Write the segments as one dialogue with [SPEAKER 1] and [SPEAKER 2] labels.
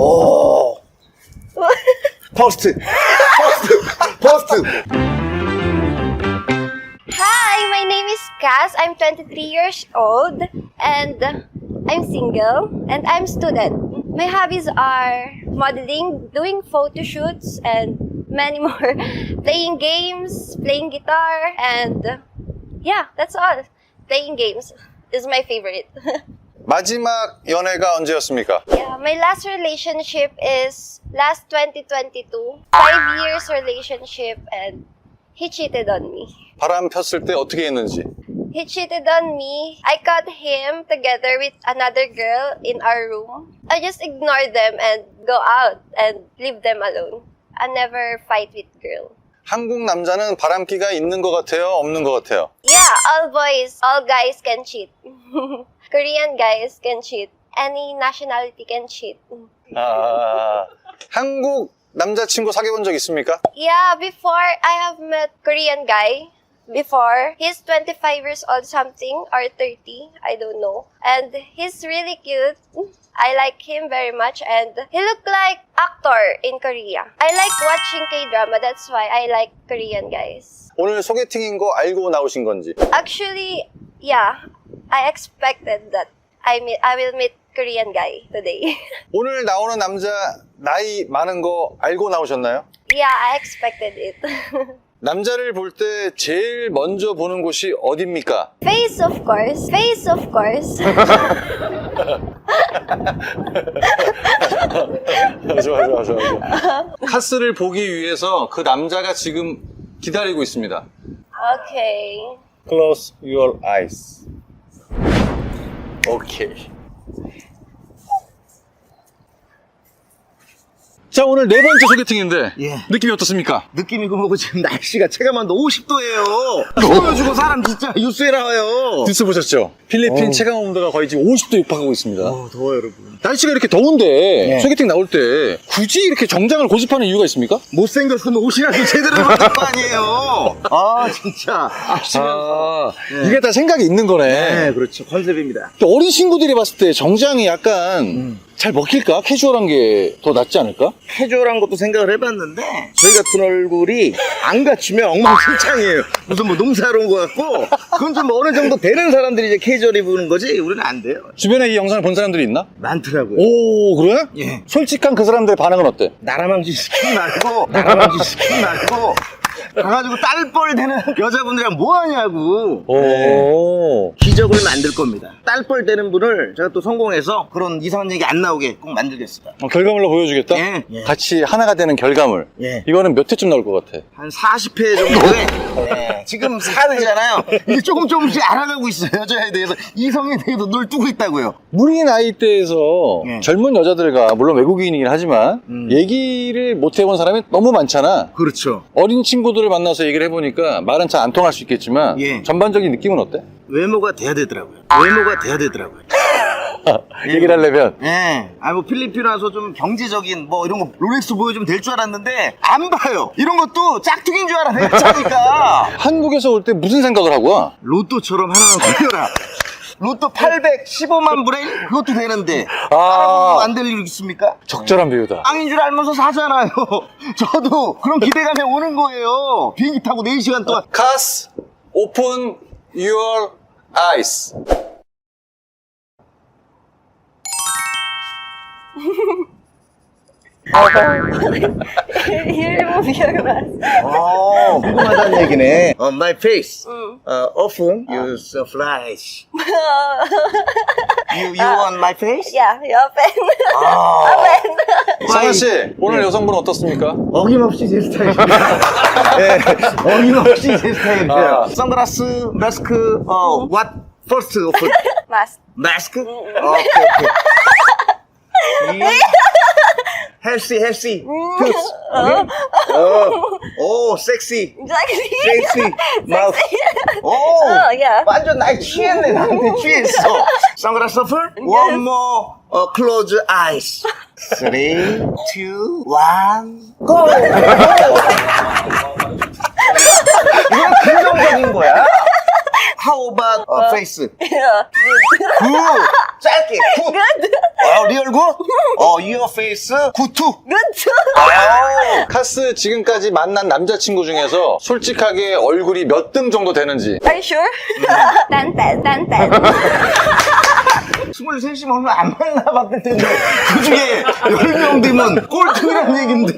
[SPEAKER 1] 오. 퍼스트. 퍼스트. 퍼스트.
[SPEAKER 2] Hi, my name is Cass. I'm 23 years old and I'm single and I'm student. My hobbies are modeling, doing photo shoots and many more. playing games, playing guitar and yeah, that's all. Playing games is my favorite.
[SPEAKER 3] 마지막 연애가 언제였습니까?
[SPEAKER 2] yeah, my last relationship is last 2022. 5 years relationship and he cheated on me.
[SPEAKER 3] 바람 폈을 때 어떻게 했는지.
[SPEAKER 2] He cheated on me. I caught him together with another girl in our room. I just ignored them and go out and leave them alone. I never fight with girl.
[SPEAKER 3] 한국 남자는 바람기가 있는 것 같아요? 없는 것 같아요?
[SPEAKER 2] Yeah, all boys, all guys can cheat. Korean guys can cheat. Any nationality can cheat.
[SPEAKER 3] 아, 한국 남자친구 사귀어본 적 있습니까?
[SPEAKER 2] Yeah, before I have met Korean guy. Before, he's 25 years old something or 30, I don't know. And he's really cute. I like him very much and he look like actor in Korea. I like watching K-drama, that's why I like Korean guys.
[SPEAKER 3] 오늘 소개팅인 거 알고 나오신 건지.
[SPEAKER 2] Actually, yeah, I expected that I meet, I will meet Korean guy today.
[SPEAKER 3] 오늘 나오는 남자 나이 많은 거 알고 나오셨나요?
[SPEAKER 2] yeah, I expected it.
[SPEAKER 3] 남자를 볼 때 제일 먼저 보는 곳이 어딥니까?
[SPEAKER 2] Face of course, face of course.
[SPEAKER 3] 좋아, 좋아, 좋아, 좋아. 카스를 보기 위해서 그 남자가 지금 기다리고 있습니다.
[SPEAKER 2] okay.
[SPEAKER 3] Close your eyes. 오케이. 자, 오늘 네 번째 소개팅인데
[SPEAKER 1] 예.
[SPEAKER 3] 느낌이 어떻습니까?
[SPEAKER 1] 느낌이고 뭐고 지금 날씨가 체감한도 50도예요. 추워가지고 사람 진짜 유수에 나와요.
[SPEAKER 3] 뉴스 보셨죠? 필리핀
[SPEAKER 1] 어.
[SPEAKER 3] 체감 온도가 거의 지금 50도 육박하고 있습니다.
[SPEAKER 1] 어, 더워요, 여러분.
[SPEAKER 3] 날씨가 이렇게 더운데
[SPEAKER 1] 예.
[SPEAKER 3] 소개팅 나올 때 굳이 이렇게 정장을 고집하는 이유가 있습니까?
[SPEAKER 1] 못생겼으면 옷이라도 제대로 입을 거 아니에요. 아, 진짜. 아시면서.
[SPEAKER 3] 아, 이게 다 생각이 있는 거네.
[SPEAKER 1] 네, 그렇죠. 컨셉입니다.
[SPEAKER 3] 또 어린 친구들이 봤을 때 정장이 약간
[SPEAKER 1] 음.
[SPEAKER 3] 잘 먹힐까? 캐주얼한 게 더 낫지 않을까?
[SPEAKER 1] 캐주얼한 것도 생각을 해봤는데 저희 같은 얼굴이 안 갖추면 엉망진창이에요. 무슨 뭐 농사하러 온것 같고 그건 좀 어느 정도 되는 사람들이 이제 캐주얼 입는 거지 우리는 안 돼요.
[SPEAKER 3] 주변에 이 영상을 본 사람들이 있나?
[SPEAKER 1] 많더라고요.
[SPEAKER 3] 오, 그래?
[SPEAKER 1] 예.
[SPEAKER 3] 솔직한 그 사람들의 반응은 어때?
[SPEAKER 1] 나라망지 시키지 말고 나라망지 시키지 말고 가가지고 딸뻘 되는 여자분들이랑 뭐 하냐고 네.
[SPEAKER 3] 오.
[SPEAKER 1] 기적을 만들 겁니다. 딸뻘 되는 분을 제가 또 성공해서 그런 이상한 얘기 안 나오게 꼭 만들겠습니다.
[SPEAKER 3] 어, 결과물로 보여주겠다?
[SPEAKER 1] 예. 예.
[SPEAKER 3] 같이 하나가 되는 결과물.
[SPEAKER 1] 예.
[SPEAKER 3] 이거는 몇 회쯤 나올 것 같아?
[SPEAKER 1] 한 40회 정도에 네, 지금 4회잖아요. 이제 조금 조금씩 알아가고 있어요. 여자에 대해서 이성에 대해서 널 두고 있다고요.
[SPEAKER 3] 우리 나이대에서
[SPEAKER 1] 예.
[SPEAKER 3] 젊은 여자들과 물론 외국인이긴 하지만
[SPEAKER 1] 음.
[SPEAKER 3] 얘기를 못 해본 사람이 너무 많잖아.
[SPEAKER 1] 그렇죠.
[SPEAKER 3] 어린 친구들 을 만나서 얘기를 해보니까 말은 잘 안 통할 수 있겠지만
[SPEAKER 1] 예.
[SPEAKER 3] 전반적인 느낌은 어때?
[SPEAKER 1] 외모가 돼야 되더라고요. 외모가 돼야 되더라고요.
[SPEAKER 3] 얘기를 하려면
[SPEAKER 1] 예. 아, 뭐, 필리핀 와서 좀 경제적인, 뭐, 이런 거, 롤렉스 보여주면 될 줄 알았는데, 안 봐요. 이런 것도 짝퉁인 줄 알아, 내가 차니까.
[SPEAKER 3] 한국에서 올 때 무슨 생각을 하고 와?
[SPEAKER 1] 로또처럼 하나는 걸려라. 로또 815만 불에 그것도 되는데,
[SPEAKER 3] 아.
[SPEAKER 1] 아. 안 될 일 있습니까?
[SPEAKER 3] 적절한 비유다.
[SPEAKER 1] 빵인 줄 알면서 사잖아요. 저도 그런 기대감에 오는 거예요. 비행기 타고 4시간 동안.
[SPEAKER 3] 카스 오픈 your
[SPEAKER 2] your mask.
[SPEAKER 1] 어, 궁금하다는 얘기네. On my face.
[SPEAKER 2] 응.
[SPEAKER 1] Uh, often you flash. You, you on my face?
[SPEAKER 2] you open.
[SPEAKER 1] 아.
[SPEAKER 3] 상현 씨 오늘 여성분은 어떻습니까?
[SPEAKER 1] 어김없이 제 스타일입니다. 네, 어김없이 제 스타일이에요.
[SPEAKER 3] 아.
[SPEAKER 1] 선글라스, 마스크, 어, what first open?
[SPEAKER 2] mask.
[SPEAKER 1] 마스크? 오케이, 오케이. 헬시, 헬시. 푸스. 어, 오, 섹시. 섹시. 마우스. 오,
[SPEAKER 2] 어, 야.
[SPEAKER 1] 완전 나이 취했네. 나한테 취했어. 선글라스 오픈? One more uh, close eyes. Three, two, one, go! 이건 긍정적인 거야. How about uh, face?
[SPEAKER 2] Yeah.
[SPEAKER 1] 굿! 짧게 굿! 어, 리얼 굿? 어, your face 굿투!
[SPEAKER 2] Good.
[SPEAKER 1] 아우!
[SPEAKER 3] 카스 지금까지 만난 남자친구 중에서 솔직하게 얼굴이 몇 등 정도 되는지.
[SPEAKER 2] Are you sure? Ten.
[SPEAKER 1] 23이면 얼마 안 만나봤을 텐데 그 중에 10명 되면 꼴등이란 얘긴데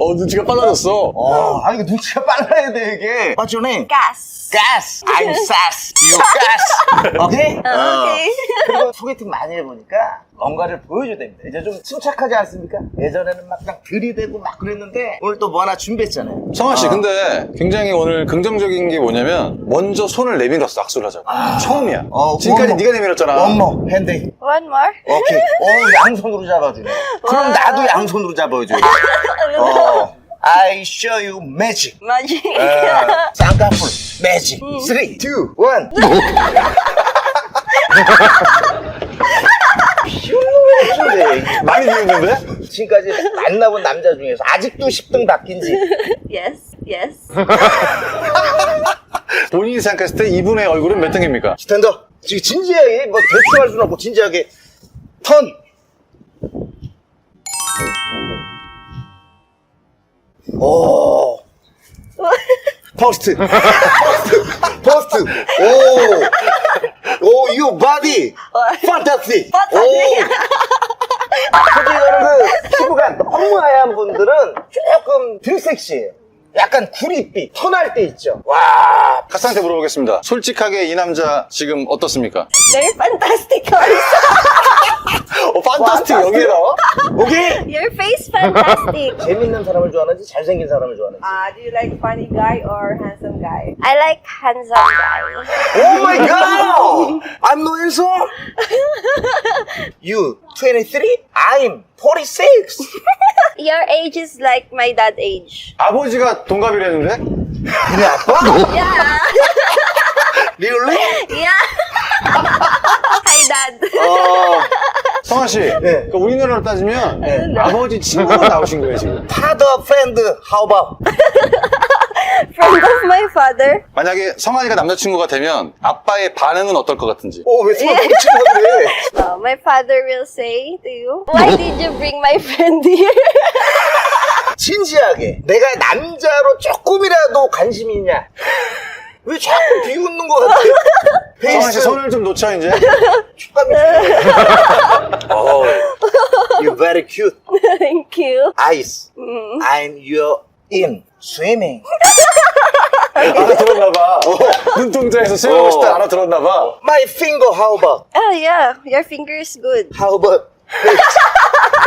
[SPEAKER 3] 어, 눈치가 빨라졌어.
[SPEAKER 1] 어, 아 이거 눈치가 빨라야 돼 이게 What's your name?
[SPEAKER 2] Gas.
[SPEAKER 1] Gas I'm Sass You Gas 오케이? 어.
[SPEAKER 2] 오케이.
[SPEAKER 1] 그리고 소개팅 많이 해보니까 뭔가를 보여줘야 됩니다 이제 좀 침착하지 않습니까? 예전에는 막 그냥 들이대고 막 그랬는데 오늘 또 뭐 하나 준비했잖아요
[SPEAKER 3] 성아 씨,
[SPEAKER 1] 어.
[SPEAKER 3] 근데 굉장히 오늘 긍정적인 게 뭐냐면 먼저 손을 내밀었어, 악수를 하자고. 처음이야.
[SPEAKER 1] 어,
[SPEAKER 3] 지금까지
[SPEAKER 1] 원모.
[SPEAKER 3] 네가 내밀었잖아.
[SPEAKER 1] 원모 핸드
[SPEAKER 2] One more.
[SPEAKER 1] 오케이 어 양손으로 잡아주네 그럼 나도 양손으로 잡아줘 어 I show you magic
[SPEAKER 2] Magic.
[SPEAKER 1] 어, 쌍꺼풀 매직 3, 2, 1
[SPEAKER 3] 많이 비웃는데?
[SPEAKER 1] 지금까지 만나본 남자 중에서 아직도 10등 바뀐지
[SPEAKER 2] Yes. Yes.
[SPEAKER 3] 본인이 생각했을 때 이분의 얼굴은 몇 등입니까?
[SPEAKER 1] 스탠더 지금 진지하게 뭐 대충 할 수는 없고 진지하게 턴 오. 퍼스트. 퍼스트. 퍼스트. 오. 오, 유 바디. 판타스틱. 오. 솔직히 여러분, 피부가 너무 하얀 분들은 조금 덜 섹시해요. 약간 구릿빛, 턴할 때 있죠. 와.
[SPEAKER 3] 카스한테 물어보겠습니다. 솔직하게 이 남자 지금 어떻습니까?
[SPEAKER 2] Fantastic also.
[SPEAKER 3] 어, 판타스틱 여기에 나와?
[SPEAKER 1] 오케이.
[SPEAKER 2] Your face fantastic.
[SPEAKER 1] 재밌는 사람을 좋아하는지 잘생긴 사람을 좋아하는지.
[SPEAKER 4] Uh, do you like funny guy or handsome guy?
[SPEAKER 2] I like handsome guy.
[SPEAKER 1] Oh my god! I'm no handsome. You 23? I'm 46.
[SPEAKER 2] Your age is like my dad age.
[SPEAKER 3] 아버지가 동갑이랬는데?
[SPEAKER 1] 우리 아빠?
[SPEAKER 2] Yeah.
[SPEAKER 1] Really?
[SPEAKER 2] Yeah. Hi, dad.
[SPEAKER 1] 어,
[SPEAKER 3] 성아 씨, 그 우리나라로 따지면
[SPEAKER 1] 네.
[SPEAKER 3] 아버지 친구로 나오신 거예요, 지금.
[SPEAKER 1] father friend, how about?
[SPEAKER 2] Friend of my father.
[SPEAKER 3] 만약에 성환이가 남자친구가 되면 아빠의 반응은 어떨 것 같은지.
[SPEAKER 1] 어, 왜 손을 붙이려 그래?
[SPEAKER 2] Uh, my father will say to you, Why did you bring my friend here?
[SPEAKER 1] 진지하게. 내가 남자로 조금이라도 관심이 있냐? 왜 자꾸 비웃는 것 같아?
[SPEAKER 3] 성환 씨
[SPEAKER 1] 페이스
[SPEAKER 3] 손을 좀 놓쳐, 이제.
[SPEAKER 1] 촉감이 Oh, you're very cute.
[SPEAKER 2] Thank you.
[SPEAKER 1] Eyes. I'm your in swimming.
[SPEAKER 3] 알아들었나봐. 눈동자에서 수영하고 싶다 알아들었나봐.
[SPEAKER 1] My finger, how about?
[SPEAKER 2] Oh, yeah. Your finger is good.
[SPEAKER 1] How about?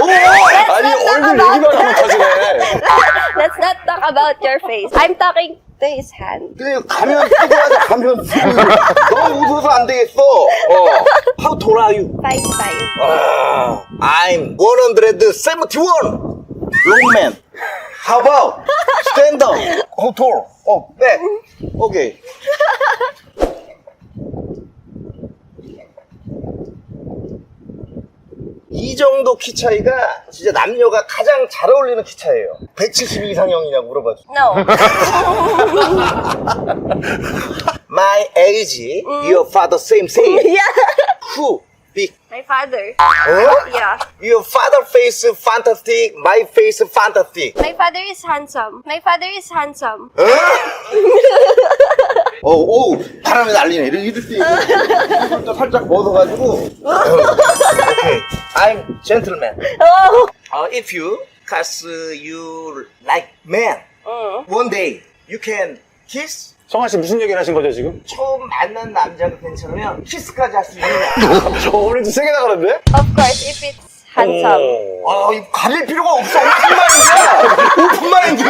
[SPEAKER 1] 오!
[SPEAKER 3] 아니, 얼굴 얘기만 하면 터지네.
[SPEAKER 2] Let's not talk about your face. I'm talking to his hand.
[SPEAKER 1] 그래 가면 쓰고 하자 가면 쓰고 너무 웃어서 안 되겠어 어. How tall are you?
[SPEAKER 2] Five, five.
[SPEAKER 1] 아, I'm 171 Long man How about? Stand up How tall? 어, back 오케이 이 정도 키 차이가 진짜 남녀가 가장 잘 어울리는 키 차이예요 172 이상형이냐고 물어봐 줘
[SPEAKER 2] No.
[SPEAKER 1] My age, your father same same.
[SPEAKER 2] yeah.
[SPEAKER 1] Who? Big.
[SPEAKER 2] My father.
[SPEAKER 1] Oh?
[SPEAKER 2] Yeah.
[SPEAKER 1] Your father face fantastic, my face fantastic.
[SPEAKER 2] My father is handsome. My father is handsome.
[SPEAKER 1] 어? 오, 오, 바람이 날리네. 이럴, 이럴 때 이거 또 살짝 벗어가지고. 오케이. I'm gentleman.
[SPEAKER 2] Oh.
[SPEAKER 1] Uh, if you, cause you like man, one day you can kiss.
[SPEAKER 3] 성환 씨 무슨 얘기를 하신 거죠, 지금?
[SPEAKER 1] 처음 만난 남자가 괜찮으면 키스까지 할 수 있느냐?
[SPEAKER 3] 어, 오늘 좀 세게 나가는데?
[SPEAKER 2] Of course, if it's handsome.
[SPEAKER 1] 아, 이거 가릴 필요가 없어. 오픈 마인드. 오픈 마인드.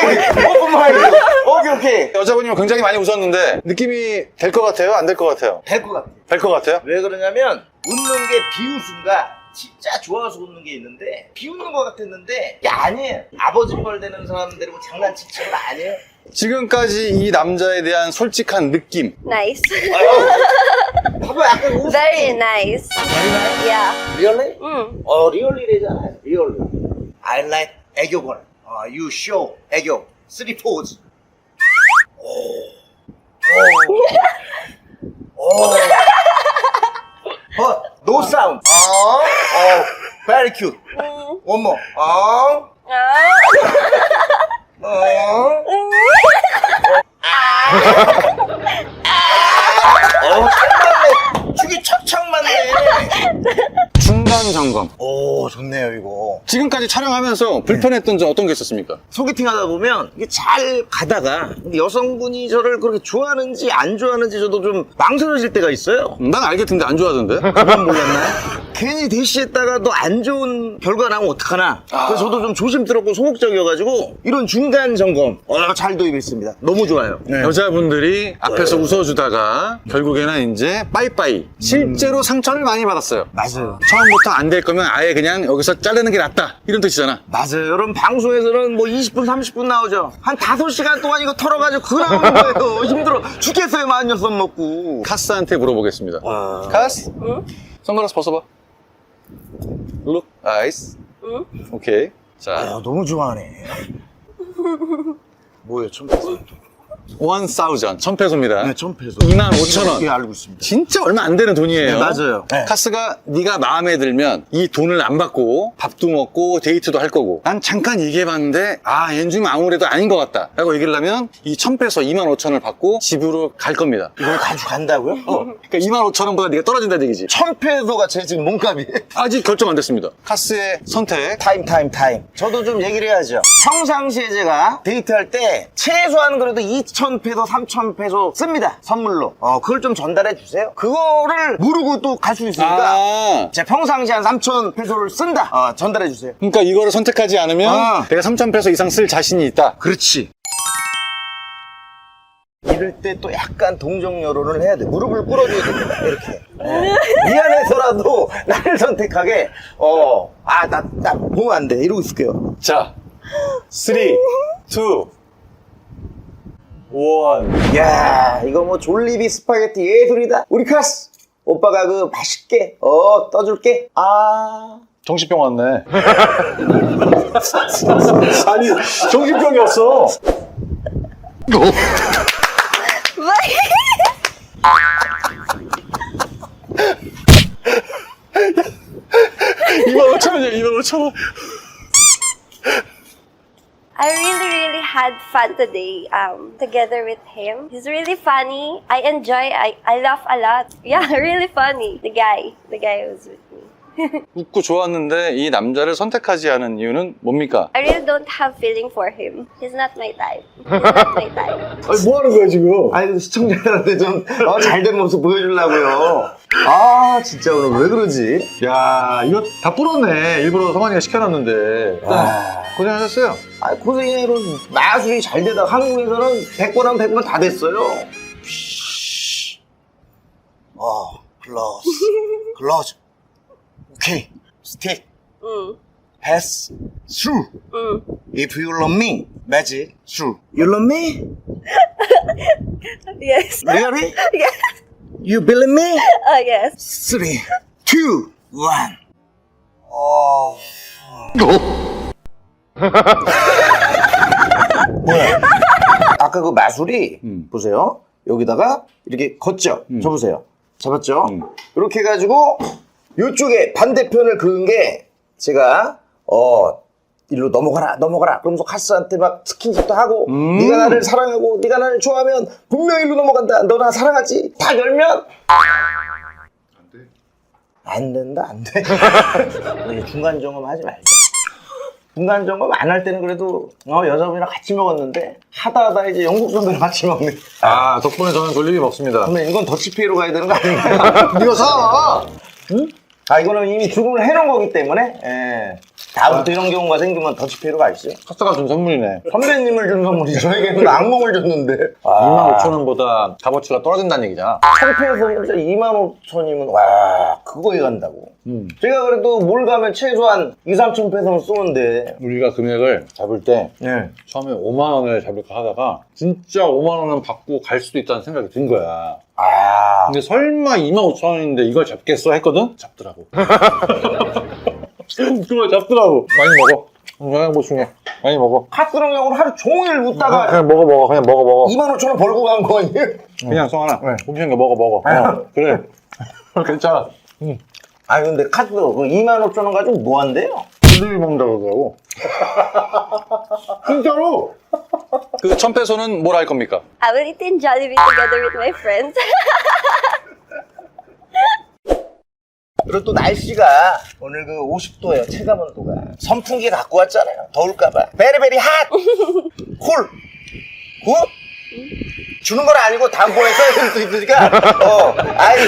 [SPEAKER 1] 오케이. 오픈 마인드. 오케이, 오케이.
[SPEAKER 3] 여자분이면 굉장히 많이 웃었는데 느낌이 될 것 같아요? 안 될 것 같아요?
[SPEAKER 1] 될 것 같아.
[SPEAKER 3] 될 것 같아요?
[SPEAKER 1] 왜 그러냐면, 웃는 게 비웃음과 진짜 좋아서 웃는 게 있는데, 비웃는 것 같았는데, 이게 아니에요. 아버지 뻘 되는 사람들이 뭐 장난칠 친구 아니에요.
[SPEAKER 3] 지금까지 이 남자에 대한 솔직한 느낌
[SPEAKER 2] Nice.
[SPEAKER 1] 아유. 봐봐, 약간 웃음.
[SPEAKER 2] Very nice. Yeah.
[SPEAKER 1] 리얼리?
[SPEAKER 2] Mm.
[SPEAKER 1] 어, 리얼리래잖아. 리얼리. I like 애교걸. 어, you show 애교. 쓰리 포즈. 오. 어, no sound. 어, 어, very cute. One more. 어,
[SPEAKER 2] Ah.
[SPEAKER 1] 어. 어, 딱 맞네. 축이 척척 맞네.
[SPEAKER 3] 중간 점검.
[SPEAKER 1] 오, 좋네요, 이거.
[SPEAKER 3] 지금까지 촬영하면서 불편했던 점 어떤 게 있었습니까?
[SPEAKER 1] 소개팅 하다 보면 이게 잘 가다가 근데 여성분이 저를 그렇게 좋아하는지 안 좋아하는지 저도 좀 망설여질 때가 있어요.
[SPEAKER 3] 난 알겠던데 안 좋아하던데?
[SPEAKER 1] 그건 몰랐나요? 괜히 대시했다가 또 안 좋은 결과 나오면 어떡하나. 그래서 저도 좀 조심스럽고 소극적이어가지고 이런 중간 점검 어, 잘 도입했습니다. 너무 좋아요. 네.
[SPEAKER 3] 여자분들이 앞에서 웃어주다가 결국에는 이제 빠이빠이 실제로 상처를 많이 받았어요
[SPEAKER 1] 맞아요.
[SPEAKER 3] 처음부터 안 될 거면 아예 그냥 여기서 자르는 게 낫다 이런 뜻이잖아
[SPEAKER 1] 맞아요. 여러분 방송에서는 뭐 20분, 30분 나오죠. 한 5시간 동안 이거 털어가지고 그거 나오는 거예요. 힘들어 죽겠어요. 만 녀석 먹고.
[SPEAKER 3] 카스한테 물어보겠습니다
[SPEAKER 1] 와.
[SPEAKER 3] 카스 선글라스 벗어봐 룩 아이스 오케이 자
[SPEAKER 1] 야, 너무 좋아하네. 뭐예요, 첨
[SPEAKER 3] 1,000, 1,000페소입니다.
[SPEAKER 1] 네, 1,000페소.
[SPEAKER 3] 25,000원.
[SPEAKER 1] 예, 알고 있습니다.
[SPEAKER 3] 진짜 얼마 안 되는 돈이에요.
[SPEAKER 1] 네, 맞아요. 네.
[SPEAKER 3] 카스가 네가 마음에 들면 이 돈을 안 받고 밥도 먹고 데이트도 할 거고 난 잠깐 얘기해봤는데 아, 얜좀 아무래도 아닌 것 같다. 라고 얘기를 하면 이 1,000페소 25,000원을 받고 집으로 갈 겁니다.
[SPEAKER 1] 이걸 가지고 간다고요? 어.
[SPEAKER 3] 그러니까 25,000원보다 네가 떨어진다는 얘기지.
[SPEAKER 1] 1,000페소가 제 지금 몸값이.
[SPEAKER 3] 아직 결정 안 됐습니다. 카스의 선택.
[SPEAKER 1] 타임, 타임, 타임. 저도 좀 얘기를 해야죠. 평상시에 제가 데이트할 때 최소한 그래도 이 2,000페소, 3,000페소 씁니다. 선물로. 어, 그걸 좀 전달해 주세요. 그거를 모르고 또 갈 수 있으니까.
[SPEAKER 3] 아
[SPEAKER 1] 제가 평상시에 한 3,000페소를 쓴다. 어, 전달해 주세요.
[SPEAKER 3] 그러니까 이거를 선택하지 않으면
[SPEAKER 1] 아.
[SPEAKER 3] 내가 3,000페소 이상 쓸 자신이 있다
[SPEAKER 1] 그렇지. 이럴 때 또 약간 동정 여론을 해야 돼. 무릎을 꿇어줘야 됩니다. 이렇게. 어. 미안해서라도 나를 선택하게, 어, 아, 나, 나 보면 안 돼. 이러고 있을게요.
[SPEAKER 3] 자 3, 2,
[SPEAKER 1] 1야 이거 뭐 졸리비 스파게티 예술이다. 우리 카스! 오빠가 그 맛있게, 어, 떠줄게. 아.
[SPEAKER 3] 정신병 왔네. 아니, 정신병이었어. 이만 5천 원이야, 2만 5천 원.
[SPEAKER 2] I really, really had fun today um, together with him. He's really funny. I enjoy. I, I laugh a lot. Yeah, really funny. The guy, the guy was.
[SPEAKER 3] 웃고 좋았는데 이 남자를 선택하지 않은 이유는 뭡니까?
[SPEAKER 2] I really don't have feeling for him. He's not my type. He's not my type.
[SPEAKER 1] 아니, 뭐 하는 거야, 지금? 아니, 시청자들한테 좀, 어, 잘된 모습 보여주려고요. 아, 진짜 오늘 왜 그러지?
[SPEAKER 3] 야, 이거 다 불었네. 일부러 성환이가 시켜놨는데.
[SPEAKER 1] 아.
[SPEAKER 3] 고생하셨어요.
[SPEAKER 1] 아, 고생해로 마술이 잘 되다. 한국에서는 100번 하면 100번 다 됐어요. 어, 클로즈. 클로즈. 오케이. 스틱.
[SPEAKER 2] Mm.
[SPEAKER 1] 패스. through.
[SPEAKER 2] Mm.
[SPEAKER 1] If you love me, magic. through. You love me?
[SPEAKER 2] Yes.
[SPEAKER 1] Really?
[SPEAKER 2] yes.
[SPEAKER 1] You believe me?
[SPEAKER 2] Oh, yes.
[SPEAKER 1] Three, two, one. 어. 뭐야? 아까 그 마술이
[SPEAKER 3] 음.
[SPEAKER 1] 보세요. 여기다가 이렇게 걷죠. 접으세요. 잡았죠?
[SPEAKER 3] 음.
[SPEAKER 1] 이렇게 해가지고 이쪽에 반대편을 그은 게 제가 어 일로 넘어가라 넘어가라 그러면서 카스한테 막 스킨십도 하고
[SPEAKER 3] 음.
[SPEAKER 1] 네가 나를 사랑하고 네가 나를 좋아하면 분명히 일로 넘어간다 너 나 사랑하지 딱 열면 안 된다 안 돼. 이게 중간 점검 하지 말자. 중간 점검 안 할 때는 그래도 어, 여자분이랑 같이 먹었는데 하다 하다 이제 영국 선배랑 같이 먹네.
[SPEAKER 3] 아, 덕분에 저는 졸리비 먹습니다.
[SPEAKER 1] 그러면 이건 더치페이로 가야 되는 거 아닌가요? 이거 사! 응? 아, 이거는 이미 주문을 해놓은 거기 때문에, 예. 다음부터 이런 경우가 생기면 더치페이로 가시죠.
[SPEAKER 3] 카스가 준 선물이네.
[SPEAKER 1] 선배님을 준 선물이 저에게는 악몽을 줬는데.
[SPEAKER 3] 2만 5천 원보다 값어치가 떨어진다는 얘기잖아.
[SPEAKER 1] 천패에서 진짜 2만 5천이면, 와, 그거에 간다고.
[SPEAKER 3] 음.
[SPEAKER 1] 제가 그래도 뭘 가면 최소한 2, 3천 패서는 쏘는데.
[SPEAKER 3] 우리가 금액을 잡을 때
[SPEAKER 1] 예.
[SPEAKER 3] 처음에 5만 원을 잡을까 하다가 진짜 5만 원은 받고 갈 수도 있다는 생각이 든 거야.
[SPEAKER 1] 아.
[SPEAKER 3] 근데 설마 2만 5천 원인데 이걸 잡겠어 했거든? 잡더라고. 그걸 잡더라고. 많이 먹어. 건강해 보충해. 많이 먹어.
[SPEAKER 1] 카스랑 형으로 하루 종일 웃다가
[SPEAKER 3] 그냥 먹어 먹어 그냥 먹어 먹어.
[SPEAKER 1] 2만 5천 원 벌고 간 거 아니에요?
[SPEAKER 3] 그냥 송하나. 음식인 거 먹어 먹어. 어, 그래. 괜찮아.
[SPEAKER 1] 아 근데 카스 그 2만 5천 원 가지고 뭐 한대요?
[SPEAKER 3] 애들이 먹는다고 그러더라고. 진짜로? 그 천패소는 뭘 할 겁니까?
[SPEAKER 2] I will eat in Jollibee together with my friends.
[SPEAKER 1] 그리고 또 날씨가 오늘 그 50도예요 체감 온도가 선풍기 갖고 왔잖아요 더울까봐 베리베리 핫! 콜! 굿! 주는 건 아니고 담보에 써야 될수 있으니까 어 아이